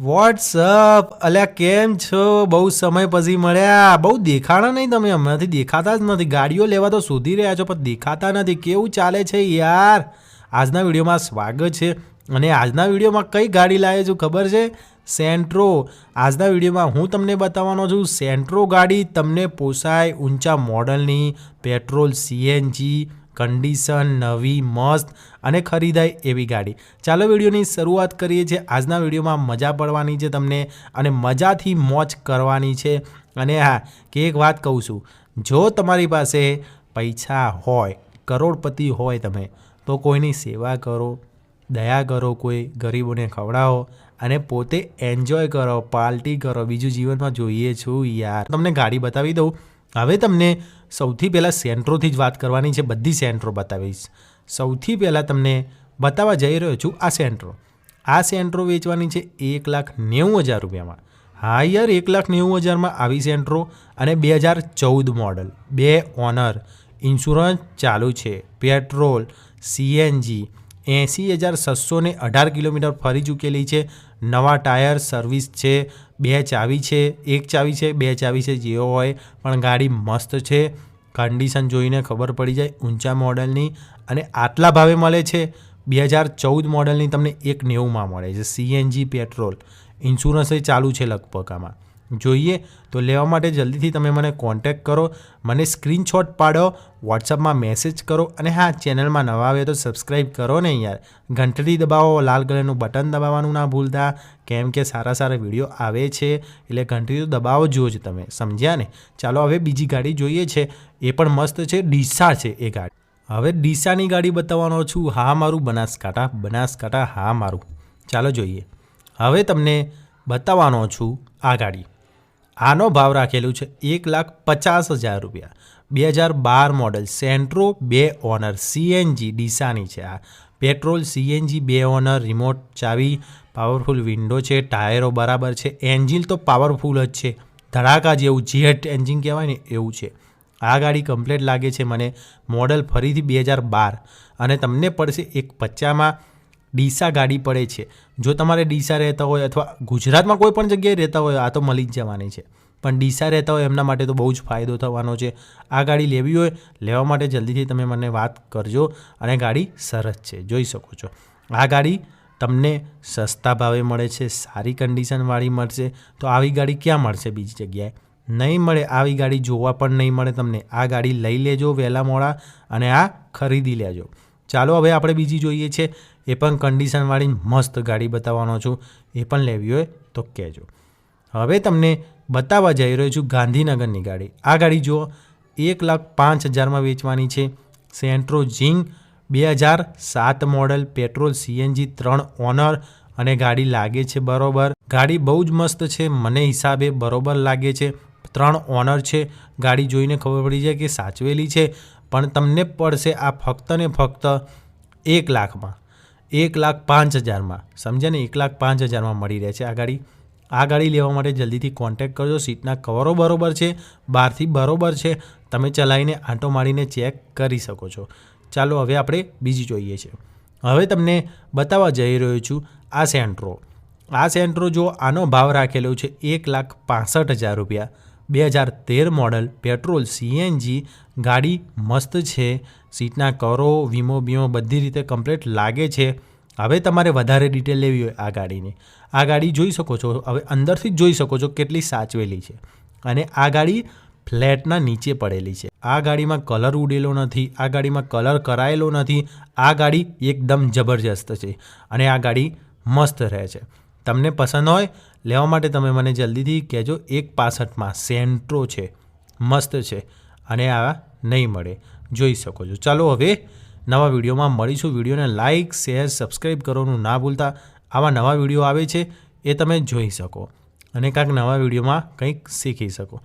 WhatsApp અલ્યા, કેમ છો? બહુ સમય પછી મળ્યા. બહુ દેખાણા નહીં તમે, હમણાંથી દેખાતા જ નથી. ગાડીઓ લેવા તો શોધી રહ્યા છો, પણ દેખાતા નથી. કેવું ચાલે છે યાર? આજના વિડીયોમાં સ્વાગત છે. અને આજના વિડીયોમાં કઈ ગાડી લાવે છું ખબર છે? સેન્ટ્રો આજના વિડીયોમાં હું તમને બતાવવાનો છું. સેન્ટ્રો ગાડી તમને પોસાય ઊંચા મોડલની પેટ્રોલ સીએનજી કન્ડિશન નવી મસ્ત અને ખરીદાય એવી ગાડી. ચાલો વિડીયોની શરૂઆત કરીએ છીએ. આજના વિડીયોમાં મજા પડવાની છે તમને અને મજાથી મોજ કરવાની છે. અને હા, કે એક વાત કહું છું. જો તમારી પાસે પૈસા હોય, કરોડપતિ હોય તમે, તો કોઈની સેવા કરો, દયા કરો કોઈ, ગરીબોને ખવડાવો અને પોતે એન્જોય કરો, પાર્ટી કરો, બીજું જીવનમાં જોઈએ છું યાર. તમને ગાડી બતાવી દઉં. હવે તમને સૌથી પહેલાં સેન્ટ્રોથી જ વાત કરવાની છે, બધી સેન્ટ્રો બતાવીશ. સૌથી પહેલાં તમને બતાવવા જઈ રહ્યો છું આ સેન્ટ્રો. આ સેન્ટ્રો વેચવાની છે એક લાખ નેવું હજાર રૂપિયામાં. હા યાર, એક લાખ નેવું હજારમાં આવી સેન્ટ્રો અને બે હજાર ચૌદ મોડલ. બે ઓનર. ઇન્સ્યોરન્સ ચાલુ છે. પેટ્રોલ, સીએનજી એંસી હજાર છસો અઢાર કિલોમીટર ફરી ચૂકેલી છે. નવા ટાયર સર્વિસ છે, બે ચાવી છે, એક ચાવી છે, બે ચાવી છે જેવો હોય, પણ ગાડી મસ્ત છે. કન્ડિશન જોઈને ખબર પડી જાય ઊંચા મોડલની અને આટલા ભાવે મળે છે. બે હજાર ચૌદ મોડલની તમને એક નેવુંમાં મળે છે. CNG petrol. ઇન્સ્યોરન્સ ચાલુ છે લગભગ આમાં. જોઈએ તો લેવા માટે જલ્દીથી તમે મને કોન્ટેક્ટ કરો, મને સ્ક્રીનશોટ પાડો વોટ્સઅપમાં મેસેજ કરો અને હા ચેનલમાં નવા આવે તો સબસ્ક્રાઈબ કરો ને યાર. ઘંટડી દબાવો, લાલ કલરનું બટન દબાવવાનું ના ભૂલતા. કેમ કે સારા સારા વીડિયો આવે છે, એટલે ઘંટડી તો દબાવો જો જ તમે, સમજ્યા ને? ચાલો હવે બીજી ગાડી જોઈએ છે, એ પણ મસ્ત છે, ડીસા છે એ ગાડી. હવે ડીસાની ગાડી બતાવવાનો છું, હા મારું, બનાસકાંઠા બનાસકાંઠા, હા મારું. ચાલો જોઈએ. હવે તમને બતાવવાનો છું આ ગાડી. આનો ભાવ રાખેલું છે એક લાખ પચાસ હજાર રૂપિયા. બે હજાર બાર મોડલ સેન્ટ્રો બે ઓનર સીએનજી ડીસાની છે આ. પેટ્રોલ સીએનજી બે ઓનર, રિમોટ ચાવી, પાવરફુલ વિન્ડો છે, ટાયરો બરાબર છે, એન્જિન તો પાવરફુલ જ છે. ધડાકા જેવું જેટ એન્જિન કહેવાય ને એવું છે. આ ગાડી કમ્પ્લેટ લાગે છે મને મોડલ ફરીથી બે હજાર બાર. અને તમને પડશે એક પચાસમાં ડીસા ગાડી પડે છે. જો તમારે ડીસા રહેતા હોય અથવા ગુજરાતમાં કોઈ પણ જગ્યાએ રહેતા હોય, આ તો મળી જ જવાની છે. પણ ડીસા રહેતા હોય એમના માટે તો બહુ જ ફાયદો થવાનો છે. આ ગાડી લેવી હોય, લેવા માટે જલ્દીથી તમે મને વાત કરજો અને ગાડી સરસ છે. જોઈ શકો છો. આ ગાડી તમને સસ્તા ભાવે મળે છે, સારી કન્ડિશનવાળી મળશે. તો આવી ગાડી ક્યાં મળશે બીજી જગ્યાએ? નહીં મળે આવી ગાડી જોવા પણ નહીં મળે તમને. આ ગાડી લઈ લેજો વહેલા મોડા અને આ ખરીદી લેજો. ચાલો, હવે આપણે બીજી જોઈએ છે. એ પણ કન્ડિશનવાળી મસ્ત ગાડી બતાવવાનો છું. એ પણ લેવી હોય તો કહેજો. હવે તમને બતાવવા જઈ રહ્યો છું ગાંધીનગરની ગાડી. આ ગાડી જુઓ, એક લાખ પાંચ હજારમાં વેચવાની છે. સેન્ટ્રો જિંગ બે હજાર સાત મોડલ પેટ્રોલ સીએનજી ત્રણ ઓનર અને ગાડી લાગે છે બરોબર. ગાડી બહુ જ મસ્ત છે, મને હિસાબે બરોબર લાગે છે. ત્રણ ઓનર છે. ગાડી જોઈને ખબર પડી જાય કે સાચવેલી છે. પણ તમને પડશે આ ફક્ત ને ફક્ત એક લાખમાં. એક લાખ પાંચ હજારમાં. સમજ્યા ને? એક લાખ પાંચ હજારમાં મળી રહે છે આ ગાડી. આ ગાડી લેવા માટે જલ્દીથી કોન્ટેક કરજો. સીટના કવરો બરોબર છે બહારથી બરોબર છે. તમે ચલાવીને આંટો મારીને ચેક કરી શકો છો. ચાલો હવે આપણે બીજી જોઈએ છે. હવે તમને બતાવવા જઈ રહ્યો છું આ સેન્ટ્રો આ સેન્ટ્રો જો આનો ભાવ રાખેલો છે, એક લાખ પાસઠ હજાર રૂપિયા. બે હજાર તેર મોડલ પેટ્રોલ સીએનજી ગાડી મસ્ત છે. સીટના કરો, વીમો, બીમો બધી રીતે કમ્પ્લીટ લાગે છે. હવે તમારે વધારે ડિટેલ લેવી હોય આ ગાડીની. આ ગાડી જોઈ શકો છો. હવે અંદરથી જ જોઈ શકો છો કેટલી સાચવેલી છે. અને આ ગાડી ફ્લેટના નીચે પડેલી છે. આ ગાડીમાં કલર ઉડેલો નથી, આ ગાડીમાં કલર કરાયેલો નથી. આ ગાડી એકદમ જબરજસ્ત છે અને આ ગાડી મસ્ત રહે છે. તમને પસંદ હોય, લેવા માટે તમે મને જલ્દીથી કહેજો, એક પાસઠમાં સેન્ટ્રો છે, મસ્ત છે, અને આ નહીં મળે. જોઈ શકો છો. ચાલો હવે નવા વિડીયોમાં મળીશું. વિડીયોને લાઇક શેર, સબસ્ક્રાઈબ કરવાનું ના ભૂલતા. આવા નવા વીડિયો આવે છે એ તમે જોઈ શકો અને કાંઈક નવા વિડીયોમાં કંઈક શીખી શકો.